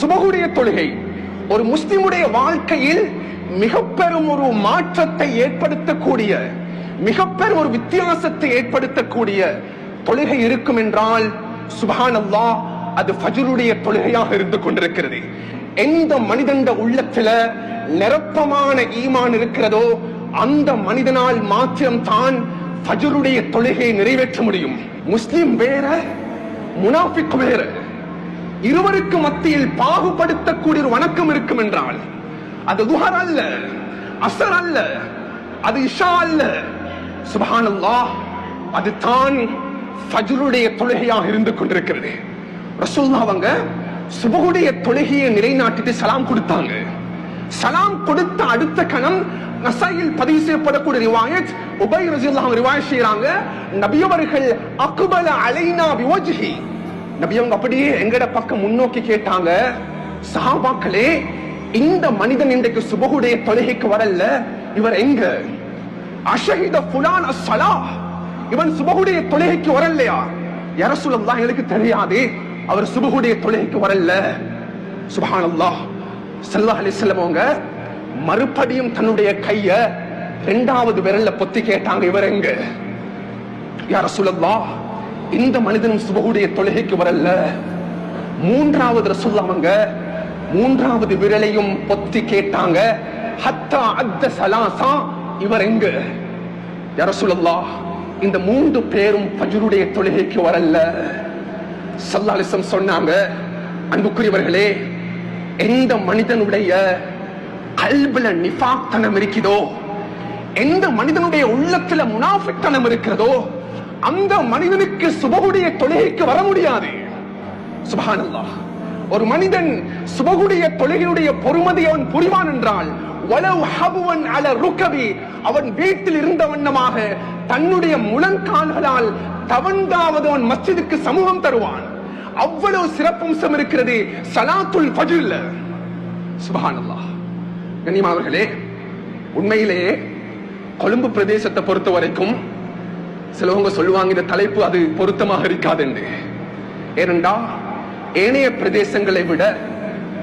சுபகுடைய தொழுகை. ஒரு முஸ்லிமுடைய வாழ்க்கையில் மிக பெரும் ஒரு மாற்றத்தை ஏற்படுத்தக்கூடிய மிக பெரும் ஒரு வித்தியாசத்தை ஏற்படுத்தக்கூடிய தொழுகை இருக்கும் என்றால் சுபஹான் அது ஃபஜ்ருடைய தொழுகையாக இருந்து கொண்டிருக்கிறது. எந்த மனிதண்ட உள்ளத்துல நிரப்பமான ஈமான் இருக்கிறதோ அந்த மனிதனால் மாத்திரம் தான் ஃபஜ்ருடைய தொழுகையை நிறைவேற்ற முடியும். முஸ்லிம் வேற முனாஃபிக் வேற. இருவருக்கு மத்தியில் பாகுபடுத்தக்கூடிய ஒரு வணக்கம் இருக்கும் என்றால் அது துஹர் அல்ல அசர் அல்ல அது இஷா அல்ல. சுபஹானல்லாஹ் அது தான் ஃபஜ்ருடைய தொழுகையாக இருந்து கொண்டிருக்கிறது. ரசூல்லா அவங்க சுபகுடைய தொழுகையை நிலைநாட்டிட்டு சலாம் கொடுத்தாங்க. சலாம் கொடுத்த அடுத்த கணம் நசாயில் பதிவு செய்யப்படக்கூடிய ரிவாயத் உபை ரஜில்லாஹ் ரிவாயத் செய்யறாங்க நபியவர்கள் அக்பல அலைனா விவஜ்ஹி நபியவங்க அப்படியே எங்கட பக்கம் முன்னோக்கி கேட்டாங்க சாபாக்களே இந்த மனிதன் இன்றைக்கு சுபகுடைய தொழுகைக்கு வரல இவர் எங்க? அஷஹித புலான சலா இவன் சுபகுடைய தொழுகைக்கு வரலையா யரசுலல்லாஹ் எங்களுக்கு தெரியாது. அவர் சுபகுடைய தொழுகைக்கு வரல சுபஹானல்லாஹ். ஸல்லல்லாஹு அலைஹி வஸல்லம் அவங்க மறுபடியும் தன்னுடைய கைய இரண்டாவது விரல்ல பொத்தி கேட்டாங்க இவர் எங்க? யா இந்த மனிதனும் சுபகுடைய தொழுகைக்கு வரல மூன்றாவது ரசூல்லா அவங்க மூன்றாவது விரலையும் பொத்தி கேட்டாங்க. ஹத்தா அத்த சலாசா இவர் எங்க? யரசுலல்லா இந்த மூன்று பேரும் பஜருடைய தொழுகைக்கு வரல சல்லாலிசம் சொன்னாங்க அன்புக்குரியவர்களே எந்த மனிதனுடைய கல்புல நிஃபாத்தனம் இருக்கிறதோ எந்த மனிதனுடைய உள்ளத்துல முனாஃபித்தனம் இருக்கிறதோ அந்த மனிதனுக்கு சுபகுடைய தொழுகைக்கு வர முடியாது. சுபஹானல்லாஹ். ஒரு மனிதன் சுபகுடைய தொழுகையுடைய பொறுமதி அவன் புரிவான் என்றால் வலவ் ஹபுவன் அல ருக்கவி அவன் வீட்டில் இருந்த வண்ணமாக தன்னுடைய முழங்கால்களால் தவண்டாவது அவன் மஸ்ஜிதுக்கு சமூகம் தருவான். அவ்வளவு சிறப்பம்சம் இருக்கிறது சலாத்துல் ஃபஜ்ர்ல. சுபஹானல்லாஹ். கண்ணியமா அவர்களே உண்மையிலேயே கொழும்பு பிரதேசத்தை பொறுத்த வரைக்கும் சிலவங்க சொல்லுவாங்க இந்த தலைப்பு அது பொருத்தமாக இருக்காது என்று ஏனென்றா ஏனைய பிரதேசங்களை விட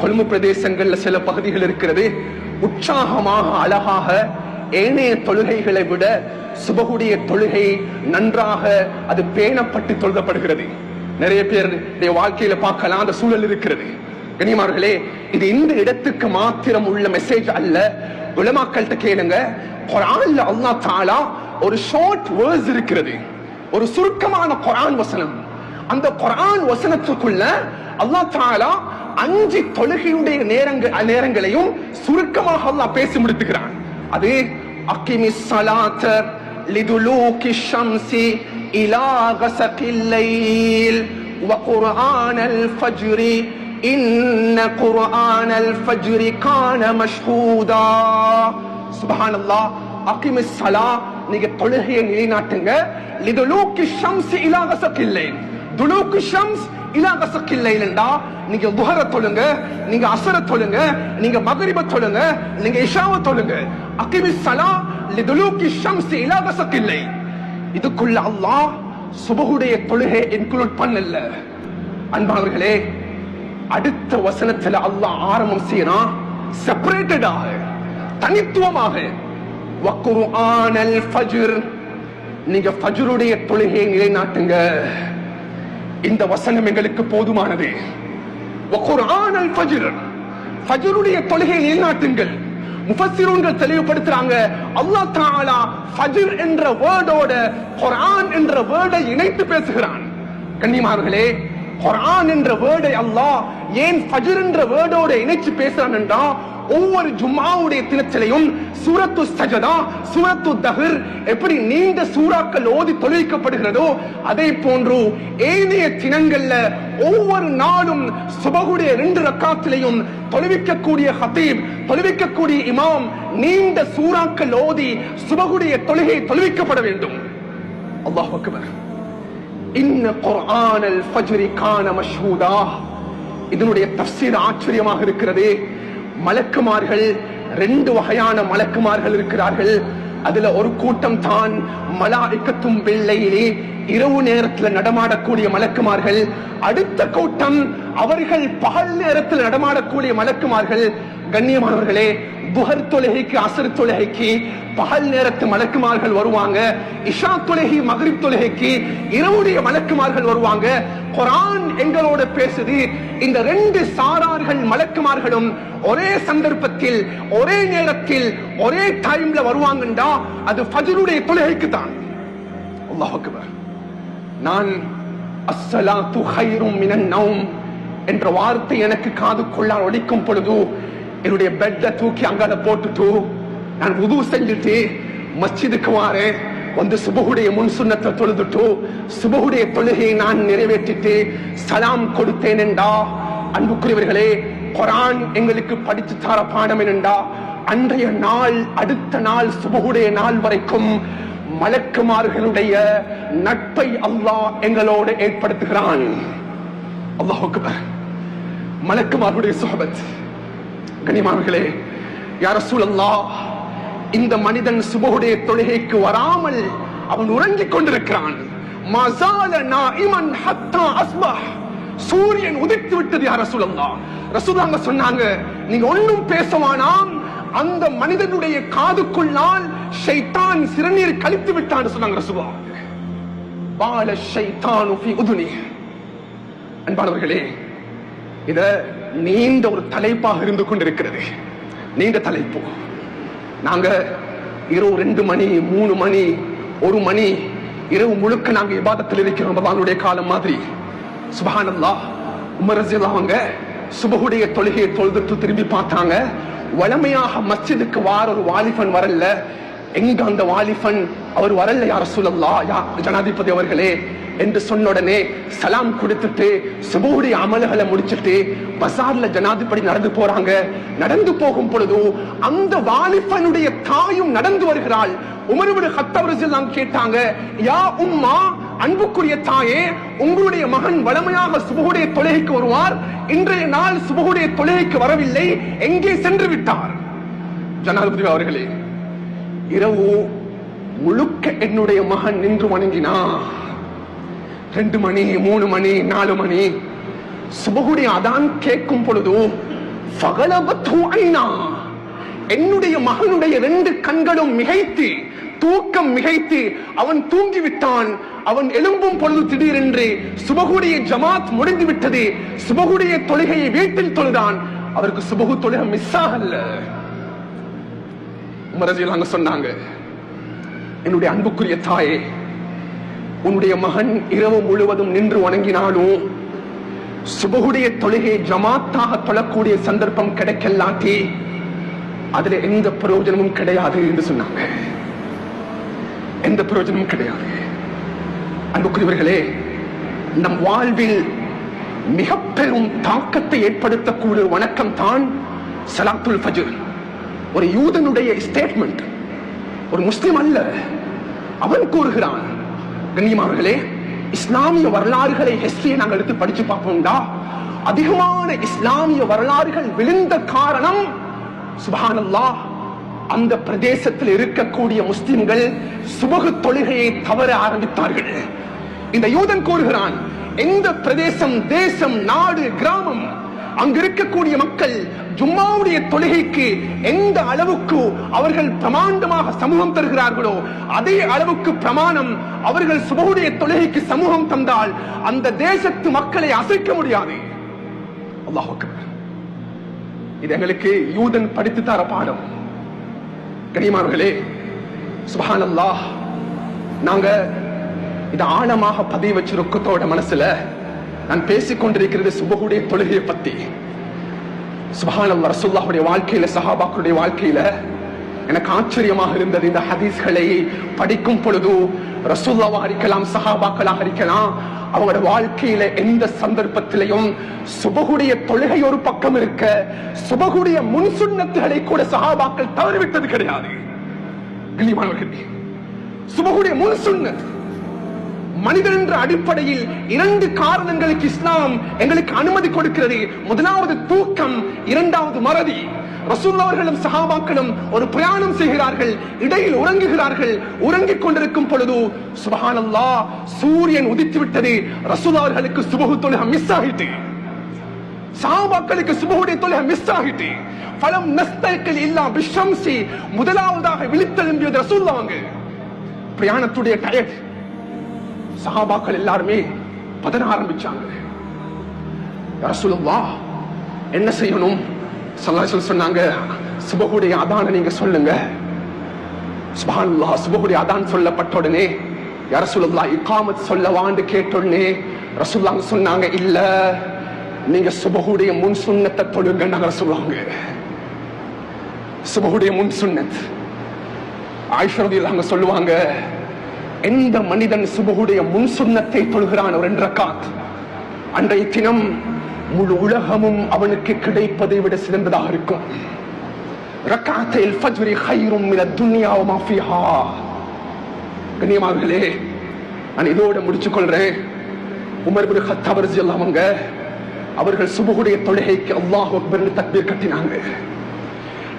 கொழும்பு பிரதேசங்கள்ல சில பகுதிகள் இருக்கிறது உற்சாகமாக அழகாக ஏனைய தொழுகைகளை விட சுபகுடைய தொழுகை நன்றாக அது பேணப்பட்டு தொழுதப்படுகிறது நிறைய பேர் வாழ்க்கையில பார்க்கலாம் அந்த சூழல் இருக்கிறது. கனிமார்களே இது இந்த இடத்துக்கு மாத்திரம் உள்ள மெசேஜ் அல்ல உலமாக்கள்கிட்ட கேளுங்க குரான்ல அல்லாஹ் தாலா ஒரு ஷார்ட் வேர்ஸ் இருக்கிறது ஒரு சுருக்கமான குரான் வசனம் அந்த குரான் வசனத்துக்குள்ள அல்லாஹ் தாலா அஞ்சு தொழுகையுடைய நேரங்கள் நேரங்களையும் சுருக்கமாக அல்லாஹ் பேசி முடித்துக்கிறான் அது அக்கிமி சலாத்த லிதுலூகி ஷம்சி இலா கசகில் லைல் وقرآن الفجر إن قرآن الفجر كان مشهودا سبحان الله أقيم الصلاة நீங்க தொழுகையை நிலைநாட்டுங்க லிதுலூக்கி ஷம்ஸ் இலா கசகில் லைல் துலூக்கு ஷம்ஸ் இலா கசக்கில் லைலண்டா நீங்க துஹர தொழுங்க நீங்க அசர தொழுங்க நீங்க மகரிப தொழுங்க நீங்க இஷாவ தொழுங்க அகிமி சலா லிதுலூக்கி ஷம்ஸ் இலா கசக்கில் லைல் இதுக்குள்ள அல்லாஹ் சுபகுடைய தொழுகை இன்க்ளூட் பண்ணல அன்பானவர்களே அடுத்த வசனத்துல அல்லாஹ் ஆரம்பம் செய்யறான் செப்பரேட்டடாக தனித்துவமாக. வக்குர்ஆனல் ஃபஜ்ர் நீங்க ஃபஜ்ருடைய தொழுகையை நிலைநாட்டுங்க. இந்த வசனம் எங்களுக்கு போதுமானது. வக்குர்ஆனல் ஃபஜ்ர் ஃபஜ்ருடைய தொழுகையை நிலைநாட்டுங்கள். முஃபஸ்ஸிரூன்கள் தெளிவுபடுத்துறாங்க. அல்லாஹ் தஆலா ஃபஜ்ர் என்ற வேர்டோட குர்ஆன் என்ற வேர்டை இணைத்து பேசுகிறான். கன்னிமார்களே குரான் என்ற வேர்டை அல்லாஹ் ஏன் ஃபஜர் என்ற வேர்டோட இணைச்சு பேசுறான் என்றா ஒவ்வொரு ஜும்மாவுடைய தினத்திலையும் சூரத்து சஜதா சூரத்து தஹர் எப்படி நீண்ட சூறாக்கள் ஓதி தொழுவிக்கப்படுகிறதோ அதே போன்று ஏனைய தினங்கள்ல ஒவ்வொரு நாளும் சுபகுடைய ரெண்டு ரக்காத்திலையும் தொழுவிக்கக்கூடிய ஹதீப் தொழுவிக்கக்கூடிய இமாம் நீண்ட சூறாக்கள் ஓதி சுபகுடைய தொழுகை தொழுவிக்கப்பட வேண்டும். அல்லாஹ் அக்பர். இன்ன குர்ஆனல் ஃபஜ்ரி கான மஷ்ஹூதா. இதனுடைய தஃசீர் ஆச்சரியமாக இருக்கிறது. மலக்குமார்கள் ரெண்டு வகையான மலக்குமார்கள் இருக்கிறார்கள். அதுல ஒரு கூட்டம் தான் மலாய்க்கத்தும் வெள்ளையிலே இரவு நேரத்துல நடமாடக்கூடிய மலக்குமார்கள். அடுத்த கூட்டம் அவர்கள் பகல் நேரத்தில் நடமாடக்கூடிய மலக்குமார்கள். கண்ணியமானவர்களே புகர் தொழுகைக்கு அசர் தொழுகைக்கு பகல் நேரத்து மலக்குமார்கள் வருவாங்க. இஷா தொழுகை மகரிப் தொழுகைக்கு இரவுடைய மலக்குமார்கள் வருவாங்க. குரான் எங்களோட பேசுது இந்த ரெண்டு சாரார்கள் மலக்குமார்களும் ஒரே சந்தர்ப்பத்தில் ஒரே நேரத்தில் ஒரே டைம்ல வருவாங்கண்டா அது ஃபஜருடைய தொழுகைக்கு தான். அல்லாஹ் நான் அஸ்ஸலாத்து ஹைரும் மினன் நௌம் என்ற வார்த்தை எனக்கு காதுக்குள்ளால் ஒழிக்கும் பொழுது என்னுடைய பெட்டை தூக்கி அங்கால போட்டுட்டு நான் உது செஞ்சுட்டு மஸ்ஜிதுக்கு வாரேன் வந்து சுபகுடைய முன் சுண்ணத்தை தொழுதுட்டு சுபகுடைய தொழுகையை நான் நிறைவேற்றிட்டு சலாம் கொடுத்தேன் என்றா? அன்புக்குரியவர்களே குரான் எங்களுக்கு படித்து தர பாடம் என்னண்டா அன்றைய நாள் அடுத்த நாள் சுபகுடைய நாள் வரைக்கும் மலக்குமார்களுடைய நட்பை அல்லாஹ் எங்களோடு ஏற்படுத்துகிறான். அல்லாஹுக்கு மலக்குமார்களுடைய சுகபத் கனிமார்களே யார சூழல்லா இந்த மனிதன் சுபகுடைய தொழுகைக்கு வராமல் அவன் உறங்கிக் கொண்டிருக்கிறான். மசால சூரியன் உதித்து விட்டது யார சூழல்லா ரசூலாங்க சொன்னாங்க நீங்க ஒன்னும் பேசுவானாம் அந்த மனிதனுடைய காதுக்குள்ளால் ஷைத்தான் சிறுநீர் கழித்து விட்டான்னு சொன்னாங்க ரசூலா. பால ஷைத்தானு உதுனி. அன்பானவர்களே இத நீண்ட ஒரு தலைப்பாக இருந்து கொண்டிருக்கிறது. நீண்ட தலைப்பு. நாங்க இரவு ரெண்டு மணி மூணு மணி ஒரு மணி இரவு முழுக்க நாங்க இபாதத்தில் இருக்கிறோம். பகவானுடைய காலம் மாதிரி. சுபஹானல்லாஹ். உமர் ரலியல்லாஹு அவங்க சுபஹுடைய தொழுகையை தொழுதுட்டு திரும்பி பார்த்தாங்க. வளமையாக மஸ்ஜிதுக்கு வார ஒரு வாலிபன் வரல. எங்க அந்த வாலிபன்? அவர் வரல யார சொல்லல்லா யா ஜனாதிபதி அவர்களே. என்று சொன்ன உடனே சலாம் கொடுத்துட்டு சுபுடைய அமல்களை முடிச்சிட்டு பசார்ல ஜனாதிபதி நடந்து போறாங்க. நடந்து போகும் பொழுது அந்த வாலிபனுடைய தாயும் நடந்து வருகிறாள். உமருடைய ஹத்தவரசில் கேட்டாங்க யா உம்மா அன்புக்குரிய தாயே உங்களுடைய மகன் வளமையாக சுபகுடைய தொழுகைக்கு வருவார். இன்றைய நாள் சுபகுடைய தொழுகைக்கு வரவில்லை எங்கே சென்று விட்டார்? ஜனாதிபதி அவர்களே இரவு முழுக்க என்னுடைய மகன் நின்று வணங்கினா ரெண்டு மணி மூணு மணி நாலு மணி. சுபகுடைய அதான் கேட்கும் பொழுது என்னுடைய மகனுடைய ரெண்டு கண்களும் மிகைத்து தூக்கம் மிகைத்து அவன் தூங்கிவிட்டான். அவன் எழும்பும் பொழுது திடீரென்று சுபகுடைய ஜமாத் முடிந்து விட்டது. சுபகுடைய தொழுகையை வீட்டில் தொழுதான். அவருக்கு சுபகு தொழுகை மிஸ் ஆகல. உமரஜி சொன்னாங்க என்னுடைய அன்புக்குரிய தாயே உன்னுடைய மகன் இரவு முழுவதும் நின்று வணங்கினாலும் சுபகுடைய தொழுகை ஜமாத்தாக தொழக்கூடிய சந்தர்ப்பம் கிடைக்கலாட்டி அதுல எந்த பிரயோஜனமும் கிடையாது என்று சொன்னாங்க. எந்த பிரயோஜனமும் கிடையாது. அன்புக்குரியவர்களே நம் வாழ்வில் மிக பெரும் தாக்கத்தை ஏற்படுத்தக்கூடிய வணக்கம் தான் சலாத்துல் ஃபஜர். ஒரு யூதனுடைய ஸ்டேட்மெண்ட் ஒரு முஸ்லிம் அல்ல அவன் கூறுகிறான் கண்ணியமானவர்களே இஸ்லாமிய வரலாறுகளை ஹிஸ்டரியை நாங்கள் எடுத்து படிச்சு பார்ப்போம்டா. அதிகமான இஸ்லாமிய வரலாறுகள் விழுந்த காரணம் சுபானல்லா அந்த பிரதேசத்தில் இருக்கக்கூடிய முஸ்லிம்கள் சுபகு தொழுகையை தவற ஆரம்பித்தார்கள். இந்த யூதன் கூறுகிறான் எந்த பிரதேசம் தேசம் நாடு கிராமம் அங்க இருக்கக்கூடிய மக்கள் ஜும்மாவுடைய தொழுகைக்கு எந்த அளவுக்கு அவர்கள் பிரமாண்டமாக சமூகம் தருகிறார்களோ அதே அளவுக்கு பிரமாணம் அவர்கள் சுபகுடைய தொழுகைக்கு சமூகம் தந்தால் அந்த தேசத்து மக்களை அசைக்க முடியாது. இது எங்களுக்கு யூதன் படித்து தர பாடம். கனிமார்களே சுபான் அல்லாஹ் நாங்க இதை ஆழமாக பதிவு வச்சிருக்கத்தோட மனசுல நான் பேசிக் கொண்டிருக்கிறது சுபகுடைய தொழுகையை பத்தி. சுபஹானல்லாஹ் ரசுல்லாவுடைய வாழ்க்கையில சஹாபாக்களுடைய வாழ்க்கையில எனக்கு ஆச்சரியமாக இருந்தது இந்த ஹதீஸ்களை படிக்கும் பொழுது ரசுல்லாவாக இருக்கலாம் சஹாபாக்களாக இருக்கலாம் அவங்களோட வாழ்க்கையில எந்த சந்தர்ப்பத்திலையும் சுபகுடைய தொழுகை ஒரு பக்கம் இருக்க சுபகுடைய முன் சுண்ணத்துகளை கூட சஹாபாக்கள் தவறிவிட்டது கிடையாது. சுபகுடைய முன் மனிதன் என்ற அடிப்படையில் இரண்டு காரணங்களுக்கு இஸ்லாம் எங்களுக்கு அனுமதி கொடுக்கிறது. முதலாவது தூக்கம் இரண்டாவது மறதி. ரசூல் அவர்களும் சஹாபாக்களும் ஒரு பிரயாணம் செய்கிறார்கள் இடையில் உறங்குகிறார்கள் உறங்கிக் கொண்டிருக்கும் பொழுது சுபஹானல்லா சூரியன் உதித்து விட்டது ரசூல் அவர்களுக்கு சுபகு தொழுகை மிஸ் ஆகிட்டு. சாபாக்களுக்கு சுபகுடைய தொழுகை மிஸ் ஆகிட்டு. பலம் நஸ்தல்கள் இல்லா விஷம்சி முதலாவதாக விழித்தெழும்பியது ரசூல்லாங்க பிரயாணத்துடைய டயர்ட் சஹாபாக்கள் எல்லாருமே பதன ஆரம்பிச்சாங்க. ரசூலுல்லா என்ன செய்யணும்? சல்லாஹ் சொன்னாங்க சுபகுடைய அதான நீங்க சொல்லுங்க. சுபான்லா சுபகுடைய அதான் சொல்லப்பட்ட உடனே யா இக்காமத் சொல்லவான்னு கேட்ட உடனே ரசூலுல்லாஹ் சொன்னாங்க இல்ல நீங்க சுபகுடைய முன் சுன்னத்தை தொழுங்க சொல்லுவாங்க சுபகுடைய முன் சுண்ணத். ஆயிஷரதியில் அங்க சொல்லுவாங்க எந்த மனிதன் சுபகுடைய முன் சுன்னத்தை தொழுகிறான் ஒரு ரக்காத்? அன்றைய தினம் முழு உலகமும் அவனுக்கு கிடைப்பதை விட சிறந்ததாக இருக்கும். ரக்காத்தில் ஃபஜ்ரி ஹைரும் மின துன்யா வ கண்ணியமார்களே நான் இதோட முடிச்சுக் கொள்றேன் உமர் பின் கத்தாப் ரலியல்லாஹு அவங்க அவர்கள் சுபகுடைய தொழுகைக்கு அல்லாஹ் அக்பர்னு தக்பீர் கட்டினாங்க.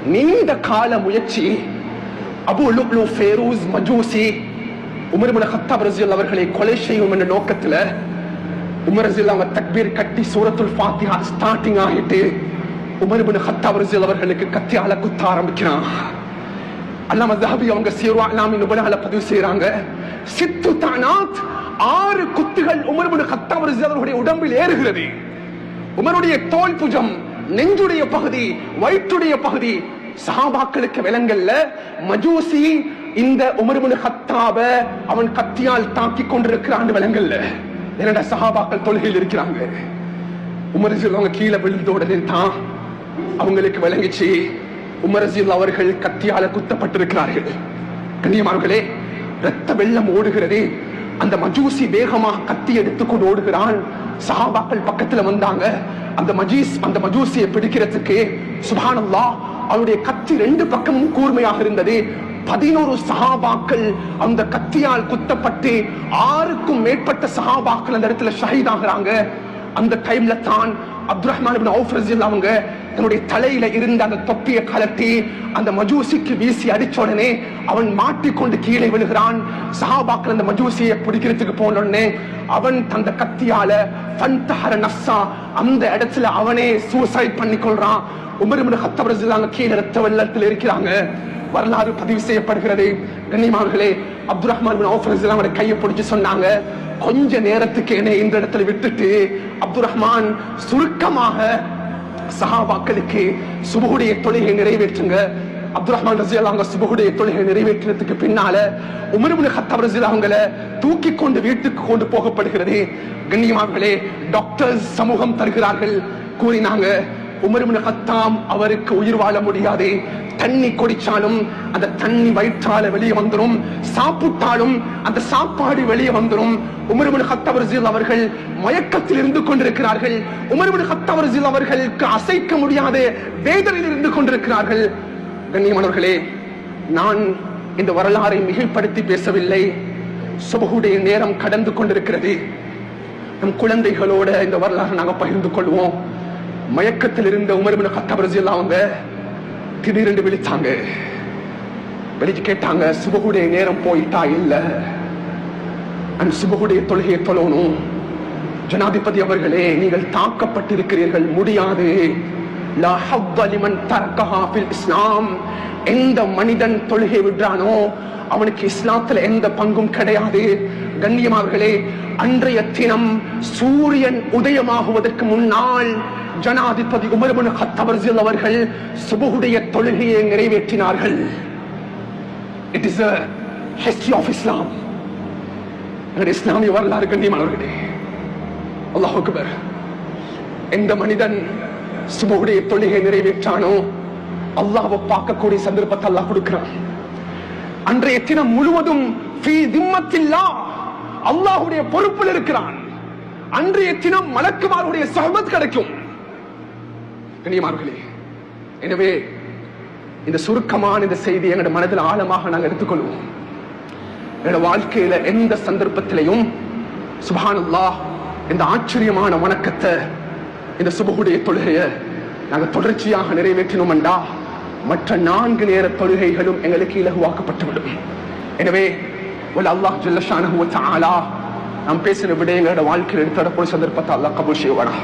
நீண்ட கால முயற்சி. Abu லுப்லு Firuz Majusi Umar ibn Khattab அவர்களை கொலை செய்யும் என்ற நோக்கத்துல உமர் ரலியல்லாஹு அவங்க தக்பீர் கட்டி சூரத்துல் ஃபாத்திஹா ஸ்டார்டிங் ஆகிட்டு உமர் இப்னு கத்தாப் ரலியல்லாஹு அவர்களுக்கு கத்தியால குத்த ஆரம்பிக்கிறான். அல்லாம ஜஹபி அவங்க சீர்வா அல்லாமி நுபலால பதிவு செய்யறாங்க சித்து தானாத் ஆறு குத்துகள் உமர் இப்னு கத்தாப் ரலியல்லாஹு அவர்களுடைய உடம்பில் ஏறுகிறது. உமருடைய தோல் புஜம் நெஞ்சுடைய பகுதி வயிற்றுடைய பகுதி சஹாபாக்களுக்கு விலங்கல்ல மஜூசி இந்த உமர்முனு ஹத்தாப அவன் கத்தியால் தாக்கி கொண்டிருக்கிறான் விலங்கல்ல என்னடா சஹாபாக்கள் தொழுகையில் இருக்கிறாங்க. உமர் அவங்க கீழே விழுந்த உடனே தான் அவங்களுக்கு விளங்கிச்சு. உமரஜில் அவர்கள் கத்தியால குத்தப்பட்டிருக்கிறார்கள். கண்ணியமார்களே ரத்த வெள்ளம் ஓடுகிறது. அந்த மஜூசி வேகமாக கத்தி எடுத்துக்கொண்டு ஓடுகிறான். சஹாபாக்கள் பக்கத்துல வந்தாங்க. அந்த மஜீஸ் அந்த மஜூசியை பிடிக்கிறதுக்கு சுபானல்லா அவருடைய கத்தி ரெண்டு பக்கமும் கூர்மையாக இருந்தது. பதினோரு சஹாபாக்கள் அந்த கத்தியால் குத்தப்பட்டு ஆறுக்கும் மேற்பட்ட சஹாபாக்கள் அந்த இடத்துல ஷஹீதாகிறாங்க அந்த டைம்ல தான் அப்துல் ரஹ்மான் அவங்க தன்னுடைய தலையில இருந்த அந்த தொப்பியை கலட்டி அந்த மஜூசிக்கு வீசி அடிச்ச உடனே அவன் மாட்டிக்கொண்டு கீழே விழுகிறான். சஹாபாக்கள் அந்த மஜூசியை பிடிக்கிறதுக்கு போன உடனே அவன் தந்த கத்தியால ஃபன்தஹர நஃப்ஸா அந்த இடத்துல அவனே சூசைட் பண்ணி கொள்றான் உமர் இப்னு கத்தாப் ரலியல்லாஹு கீழே ரத்த வெள்ளத்தில் இருக்கிறாங்க. வரலாறு பதிவு செய்யப்படுகிறது. கண்ணியமார்களே அப்துல் ரஹ்மான் பின் கையை பிடிச்சு சொன்னாங்க. கொஞ்ச நேரத்துக்கு என்னை இந்த இடத்துல விட்டுட்டு அப்துல் ரஹ்மான் சுருக்கமாக சஹாபாக்களுக்கு சுபகுடைய தொழிலை நிறைவேற்றுங்க. அப்துல் ரஹ்மான் ரசியல் அவங்க சுபகுடைய தொழிலை நிறைவேற்றினதுக்கு பின்னால உமர்பின் ஹத்தாப் ரசியல் அவங்கள தூக்கி கொண்டு வீட்டுக்கு கொண்டு போகப்படுகிறது. கண்ணியமார்களே டாக்டர்ஸ் சமூகம் தருகிறார்கள் கூறினாங்க. உமர்பின் ஹத்தாம் அவருக்கு உயிர் வாழ முடியாது. தண்ணி குடிச்சாலும் அந்த தண்ணி வயிற்றால வெளியே வந்துரும். சாப்பிட்டாலும் அந்த சாப்பாடு வெளியே வந்துரும். உமர்பின் ஹத்தாப் அவர்கள் மயக்கத்தில் இருந்து கொண்டிருக்கிறார்கள். உமர்பின் ஹத்தாப் அவர்களுக்கு அசைக்க முடியாத வேதனையில் இருந்து கொண்டிருக்கிறார்கள். கண்ணியமானவர்களே நான் இந்த வரலாறை மிகைப்படுத்தி பேசவில்லை. சுபகுடைய நேரம் கடந்து கொண்டிருக்கிறது. நம் குழந்தைகளோட இந்த வரலாறு நாங்க பகிர்ந்து கொள்வோம். மயக்கத்தில் இருந்த உமர்பின் ஹத்தாப் ரசியல் அவங்க திடீரென்று விழிச்சாங்க. வெளிச்சு கேட்டாங்க சுபகுடைய நேரம் போயிட்டா இல்ல? அந்த சுபகுடைய தொழுகையை தொழணும். ஜனாதிபதி அவர்களே நீங்கள் தாக்கப்பட்டிருக்கிறீர்கள். முடியாது. லா இஸ்லாம். எந்த மனிதன் தொழுகை விடுறானோ அவனுக்கு இஸ்லாத்துல எந்த பங்கும் கிடையாது. கண்ணியமார்களே அன்றைய தினம் சூரியன் உதயமாகுவதற்கு முன்னால் ஜனாதிபதி உமர்பின் ஹத்தபர்ஜில் அவர்கள் சுபுடைய தொழுகையை நிறைவேற்றினார்கள். It is history of Islam இஸ்லாமிய வரலாறு கண்ணியமானவர்களே அல்லாஹ் எந்த மனிதன் சுபுடைய தொழுகை நிறைவேற்றானோ அல்லாஹ்வை பார்க்கக்கூடிய சந்தர்ப்பத்தை அல்லாஹ் கொடுக்கிறான். அன்றைய தினம் முழுவதும் அல்லாஹுடைய பொறுப்பில் இருக்கிறான். அன்றைய தினம் மலக்குமாருடைய சகமத் கிடைக்கும். கண்ணியமார்களே எனவே இந்த சுருக்கமான இந்த செய்தி எங்களோட மனதில் ஆழமாக நாங்கள் எடுத்துக்கொள்வோம். என்னோட வாழ்க்கையில எந்த சந்தர்ப்பத்திலையும் சுபானுல்லா இந்த ஆச்சரியமான வணக்கத்தை இந்த சுபகுடைய தொழுகைய நாங்கள் தொடர்ச்சியாக நிறைவேற்றினோம்டா மற்ற நான்கு நேர தொழுகைகளும் எங்களுக்கு இலகுவாக்கப்பட்டுவிடும். எனவே ஒரு அல்லாஹ் ஜல்லஷானு வ நாம் நாம் பேசின விடயங்களோட வாழ்க்கையில் எடுத்துடக்கூடிய சந்தர்ப்பத்தை அல்லாஹ் கபூல் செய்வானா